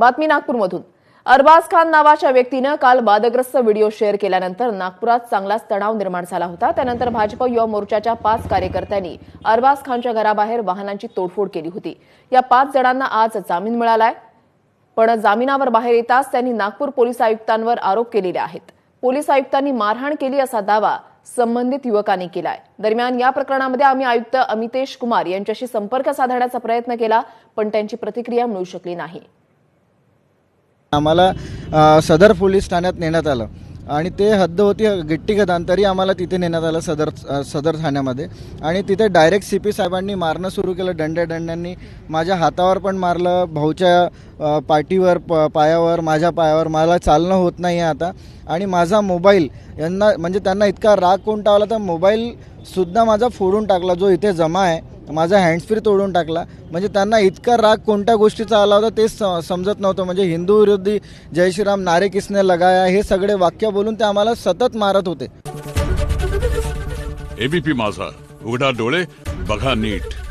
बातमी नागपूरमधून. अरबाज खान नावाच्या व्यक्तीनं काल वादग्रस्त व्हिडिओ शेअर केल्यानंतर नागपुरात चांगलाच तणाव निर्माण झाला होता. त्यानंतर भाजप युवा मोर्चाच्या पाच कार्यकर्त्यांनी अरबाज खानच्या घराबाहेर वाहनांची तोडफोड केली होती. या पाच जणांना आज जामीन मिळालाय. पण जामिनावर बाहेर येताच त्यांनी नागपूर पोलीस आयुक्तांवर आरोप केलेले आहेत. पोलीस आयुक्तांनी मारहाण केली असा दावा संबंधित युवकांनी केलाय. दरम्यान या प्रकरणामध्ये आम्ही आयुक्त अमितेश कुमार यांच्याशी संपर्क साधण्याचा प्रयत्न केला पण त्यांची प्रतिक्रिया मिळू शकली नाही. आम्हाला सदर पोलीस ठाण्यात नेण्यात आलं. आणि ते हद्द होती गिट्टी गदान तरी आम्हाला तिथे नेण्यात आलं सदर सदर ठाण्यामध्ये. आणि तिथे डायरेक्ट सी पी साहेबांनी मारणं सुरू केलं दंड्या दंड्यांनी माझ्या हातावर पण मारलं भाऊच्या पाठीवर प पायावर माझ्या पायावर. मला चालणं होत नाही आहे आता. आणि माझा मोबाईल यांना म्हणजे त्यांना इतका राग कोण टावला तर मोबाईलसुद्धा माझा फोडून टाकला जो इथे जमा आहे. माझा हँड्सफ्री तोडून टाकला. म्हणजे त्यांना इतका राग कोणत्या गोष्टीचा आला होता तेच स- समजत नव्हतं. म्हणजे हिंदू विरोधी जय श्रीराम नारे किसने लगाया हे सगळे वाक्य बोलून ते आम्हाला सतत मारत होते. एबीपी माझा. उघडा डोळे बघा नीट.